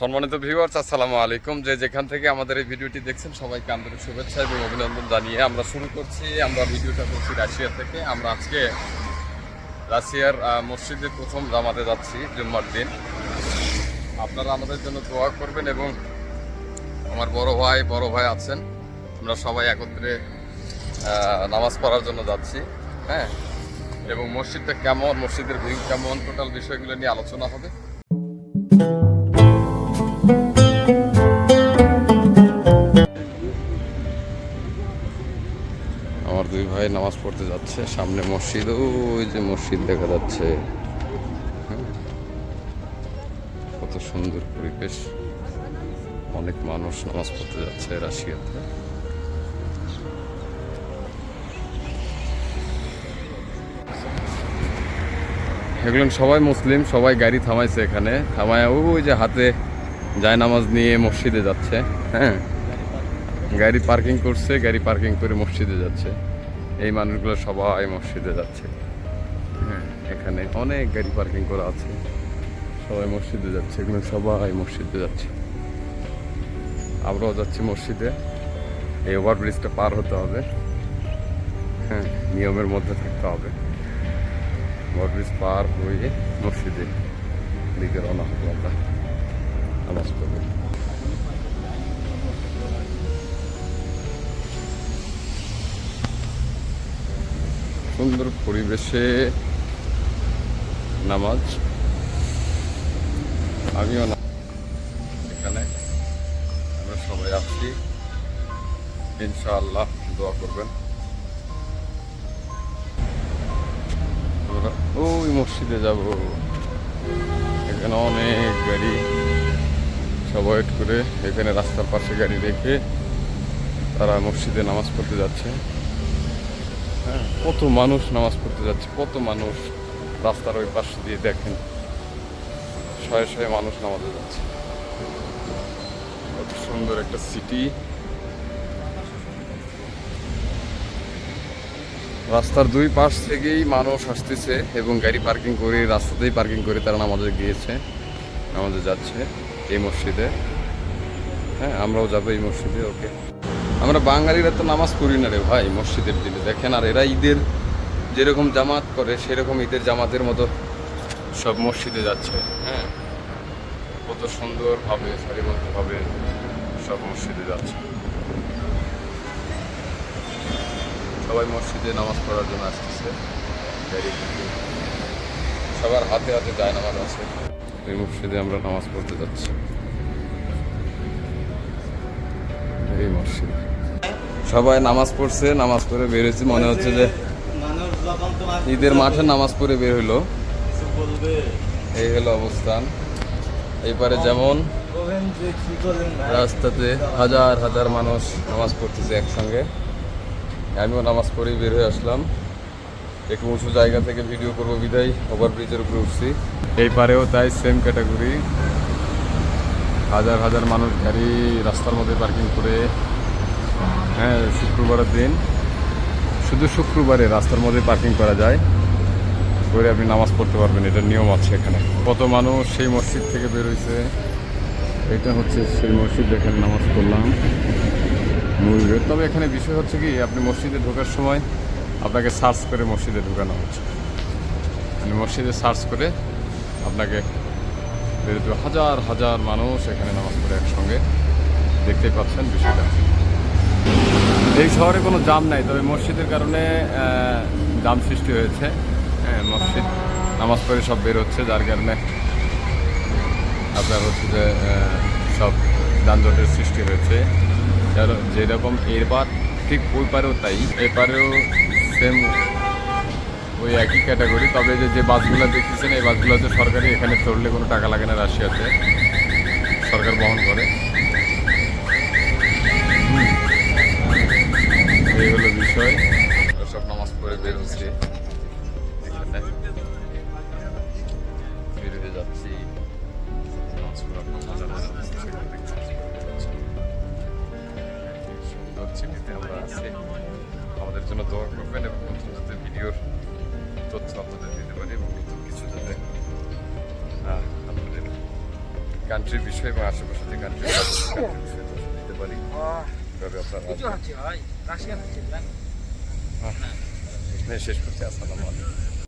সম্মানিত ভিউয়ার্স আসসালামু আলাইকুম। যে যেখান থেকে আমাদের এই ভিডিওটি দেখছেন, সবাইকে আন্তরিক শুভেচ্ছা এবং অভিনন্দন জানিয়ে আমরা শুরু করছি। আমরা ভিডিওটা করছি রাশিয়া থেকে। আমরা আজকে রাশিয়ার মসজিদে প্রথম জামাতে যাচ্ছি, জুম্মার দিন। আপনারা আমাদের জন্য দোয়া করবেন এবং আমার বড় ভাই বড় ভাই আছেন। আমরা সবাই একত্রে নামাজ পড়ার জন্য যাচ্ছি হ্যাঁ? এবং মসজিদটা কেমন, মসজিদের ভিউ কেমন টোটাল বিষয়গুলো নিয়ে আলোচনা হবে। নামাজ পড়তে যাচ্ছে। সামনে মসজিদ, ওই যে মসজিদ দেখা যাচ্ছে। হ্যাঁ। কত সুন্দর পরিবেশ। অনেক মানুষ নামাজ পড়তে যাচ্ছে রাশিয়াতে। এগুলো সবাই মুসলিম, সবাই গাড়ি থামাইছে এখানে। থামায় ওই যে হাতে যায় নামাজ নিয়ে মসজিদে যাচ্ছে। হ্যাঁ। গাড়ি পার্কিং করছে, গাড়ি পার্কিং করে মসজিদে যাচ্ছে। এই মানুষগুলো সবাই মসজিদে যাচ্ছে। হ্যাঁ এখানে অনেক গাড়ি পার্কিং করা আছে। সবাই মসজিদে যাচ্ছে এগুলো সবাই মসজিদে যাচ্ছে। আমরাও যাচ্ছি মসজিদে। এই ওভারব্রিজটা পার হতে হবে। হ্যাঁ নিয়মের মধ্যে থাকতে হবে। ওভারব্রিজ পার হয়ে মসজিদে দিকে রওনা হব আমরা নামাজ সুন্দর পরিবেশে নামাজ। আমিও না এখানে আমরা সবাই আসছি। ইনশাআল্লাহ দোয়া করবেন। আমরা ওই মসজিদে যাব। এখানে অনেক গাড়ি সব ওয়েট করে। এখানে রাস্তার পাশে গাড়ি রেখে তারা মসজিদে নামাজ পড়তে যাচ্ছে। হ্যাঁ কত মানুষ নামাজ পড়তে যাচ্ছে, কত মানুষ রাস্তার ওই পাশ দিয়ে দেখেন, শয়ে শয়ে মানুষ নামাজে যাচ্ছে। কত সুন্দর একটা সিটি রাস্তার দুই পাশ থেকেই মানুষ আসতেছে এবং গাড়ি পার্কিং করে, রাস্তাতেই পার্কিং করে তারা নামাজে গিয়েছে, নামাজে যাচ্ছে এই মসজিদে। হ্যাঁ আমরাও যাব এই মসজিদে, ওকে। আমরা বাঙালিরা তো নামাজ পড়ি না রে ভাই, মসজিদের দিনে। দেখেন আর এরা ঈদের যেরকম জামাত করে, সেরকম ঈদের জামাতের মতো সব মসজিদে যাচ্ছে। হ্যাঁ? কত সুন্দরভাবে, সারিবদ্ধভাবে সব মসজিদে যাচ্ছে। সবাই মসজিদে নামাজ পড়ার জন্য আসতেছে। সবার হাতে হাতে যায় নামাজ আছে। এই মসজিদে আমরা নামাজ পড়তে যাচ্ছি। এই মসজিদ। সবাই নামাজ পড়ছে, নামাজ পড়ে বেরোচ্ছে মনে হচ্ছে যে ঈদের মাঠে নামাজ পড়ে বের হইল। এই হলো অবস্থান। এইপারে যেমন? রাস্তাতে হাজার হাজার মানুষ নামাজ পড়তেছে একসঙ্গে। আমিও নামাজ পড়েই বের হয়ে আসলাম। একটু উঁচু জায়গা থেকে ভিডিও করব, বিদায়। ওভারব্রিজের উপরে উঠছি। এই পারেও তাই সেম ক্যাটাগরি হাজার হাজার মানুষ গাড়ি রাস্তার মধ্যে পার্কিং করে হ্যাঁ শুক্রবারের দিন। শুধু শুক্রবারে রাস্তার মধ্যে পার্কিং করা যায়। করে আপনি নামাজ পড়তে পারবেন এটার নিয়ম আছে এখানে। কত মানুষ সেই মসজিদ থেকে বেরোইছে এটা হচ্ছে সেই মসজিদ যেখানে নামাজ পড়লাম। মূল তবে এখানে বিষয় হচ্ছে কি, আপনি মসজিদে ঢোকার সময় আপনাকে সার্চ করে মসজিদে ঢোকানো হচ্ছে। মানে মসজিদে সার্চ করে আপনাকে বেরোতে হাজার হাজার মানুষ এখানে নামাজ পড়ে একসঙ্গে। দেখতেই পাচ্ছেন বিষয়টা। এই শহরে কোনো জাম নাই, তবে মসজিদের কারণে জাম সৃষ্টি হয়েছে। হ্যাঁ মসজিদ, নামাজ পড়ে সব বের হচ্ছে, যার কারণে আপনার হচ্ছে যে সব যানজটের সৃষ্টি হয়েছে। যেরকম এরবার ঠিক ওই পারেও তাই এপারেও সেম ওই একই ক্যাটাগরি তবে যে যে বাসগুলো দেখতেছেন, এই বাসগুলো হচ্ছে সরকারি, এখানে চড়লে কোনো টাকা লাগে না রাশিয়াতে। সরকার বহন করে। বিষয়। সব নামাজ পড়ে বের হচ্ছে। এখানে। বের হয়ে যাচ্ছি। সুন্দর চিঠিতে আমরা আমাদের জন্য দোয়া করবেন এবং নতুন যাতে ভিডিওর তথ্য আপনাদের দিতে পারি এবং নতুন কিছু যাতে আপনাদের কান্ট্রির বিষয় এবং আশেপাশে কান্ট্রির বিষয় দিতে পারি। তবে আপনারা শেষ করতে আসসালামু আলাইকুম।